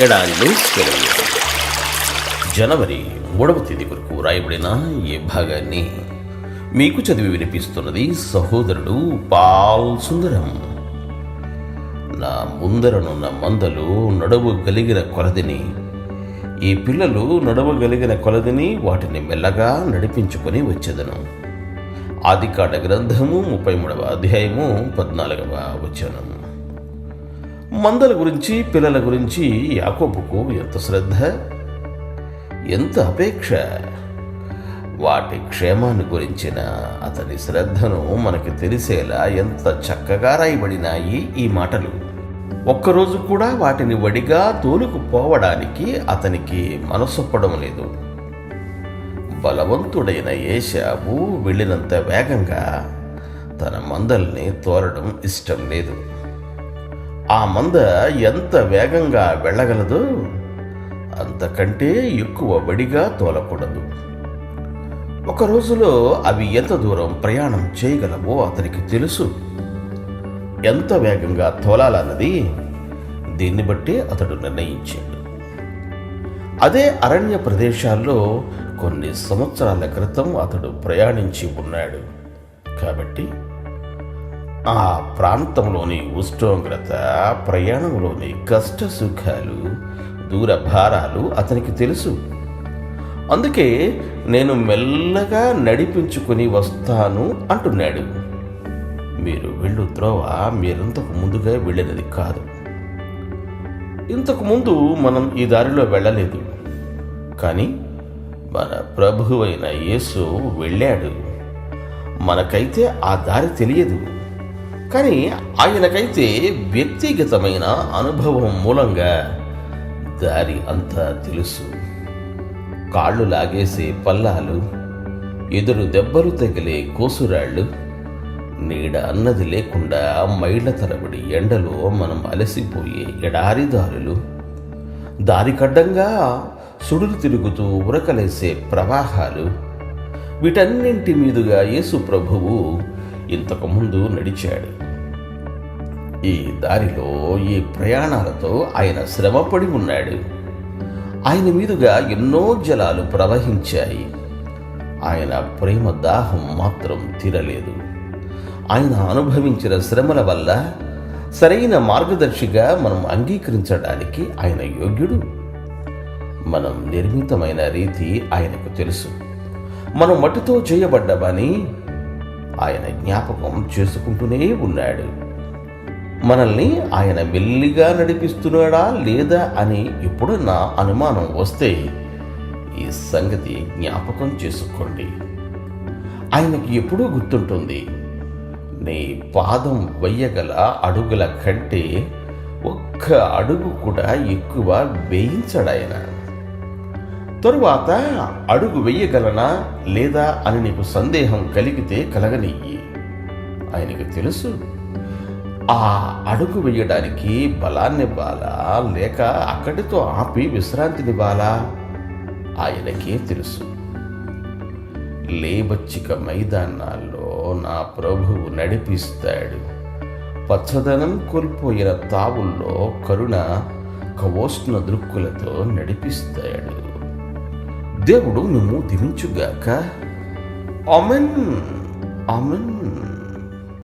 ఎడారిలో సెలవు జనవరి మూడవ తేదీ వరకు రాయబడిన ఈ భాగాన్ని మీకు చదివి వినిపిస్తున్నది సహోదరుడు పాల్ సుందరం. నా ముందరనున్న మందలు నడవగలిగిన కొలదిని ఈ పిల్లలు నడవగలిగిన కొలదిని వాటిని మెల్లగా నడిపించుకొని వచ్చేదను. ఆదికాండ గ్రంథము ముప్పై మూడవ అధ్యాయము పద్నాలుగవ వచనము మందల గురించి పిల్లల గురించి యాకోబుకు ఎంత శ్రద్ధ? ఎంత అపేక్ష? వాటి క్షేమాన్ని గురించిన అతని శ్రద్ధను మనకి తెలిసేలా ఎంత చక్కగా రాయబడినాయి ఈ మాటలు. ఒక్కరోజు కూడా వాటిని వడిగా తోలుకుపోవడానికి అతనికి మనసొప్పడం లేదు. బలవంతుడైన ఏషాబు వెళ్ళినంత వేగంగా తన మందల్ని తోలడం ఇష్టం లేదు. ఆ మంద ఎంత వేగంగా వెళ్ళగలదో? అంతకంటే ఎక్కువ బడిగా తోలకూడదు. ఒక రోజులో అవి ఎంత దూరం ప్రయాణం చేయగలవో అతనికి తెలుసు. ఎంత వేగంగా తోలాలన్నది దీన్ని బట్టి అతడు నిర్ణయించాడు. అదే అరణ్య ప్రదేశాల్లో కొన్ని సంవత్సరాల క్రితం అతడు ప్రయాణించి ఉన్నాడు. కాబట్టి ఆ ప్రాంతంలోని ఉష్ణోగ్రత ప్రయాణంలోని కష్ట సుఖాలు దూర భారాలు అతనికి తెలుసు. అందుకే నేను మెల్లగా నడిపించుకుని వస్తాను అంటున్నాడు. మీరు వెళ్ళు త్రోవ మీరింతకు ముందుగా వెళ్ళినది కాదు. ఇంతకు ముందు మనం ఈ దారిలో వెళ్ళలేదు. కానీ మన ప్రభువైన యేసు వెళ్ళాడు. మనకైతే ఆ దారి తెలియదు. కానీ ఆయనకైతే వ్యక్తిగతమైన అనుభవం మూలంగా దారి అంతా తెలుసు. కాళ్ళు లాగేసే పల్లాలు ఎదురు దెబ్బలు తగిలే కోసురాళ్ళు నీడ అన్నది లేకుండా మైళ్ళ తరబడి ఎండలో మనం అలసిపోయే ఎడారి దారులు దారికడ్డంగా సుడులు తిరుగుతూ ఉరకలేసే ప్రవాహాలు వీటన్నింటి మీదుగా యేసు ప్రభువు ఇంతకుముందు నడిచాడు. ఈ దారిలో ఈ ప్రయాణాలతో ఆయన శ్రమపడి ఉన్నాడు. ఆయన మీదుగా ఎన్నో జలాలు ప్రవహించాయి. ఆయన ప్రేమ దాహం మాత్రం తీరలేదు. ఆయన అనుభవించిన శ్రమల వల్ల సరైన మార్గదర్శిగా మనం అంగీకరించడానికి ఆయన యోగ్యుడు. మనం నిర్మితమైన రీతి ఆయనకు తెలుసు. మనం మట్టితో చేయబడ్డమని ఆయన జ్ఞాపకం చేసుకుంటూనే ఉన్నాడు. మనల్ని ఆయన మెల్లిగా నడిపిస్తున్నాడా లేదా అని ఎప్పుడన్నా నా అనుమానం వస్తే ఈ సంగతి జ్ఞాపకం చేసుకోండి. ఆయనకి ఎప్పుడూ గుర్తుంటుంది. నీ పాదం వెయ్యగల అడుగుల కంటే ఒక్క అడుగు కూడా ఎక్కువ వేయించడాయన తరువాత అడుగు వెయ్యగలనా లేదా అని నీకు సందేహం కలిగితే కలగనియ్యి. ఆయనకు తెలుసు. ఆ అడుగు వేయడానికి బలాన్నివ్వాలా లేక అక్కడితో ఆపి విశ్రాంతినివ్వాలా? ఆయనకే తెలుసు. లేబచ్చిక మైదానాల్లో నా ప్రభువు నడిపిస్తాడు. పచ్చదనం కోల్పోయిన తావుల్లో కరుణ కవోష్ణ దృక్కులతో నడిపిస్తాడు. దేవుడు నువ్వు దీవించుగాక అమెన్ అమెన్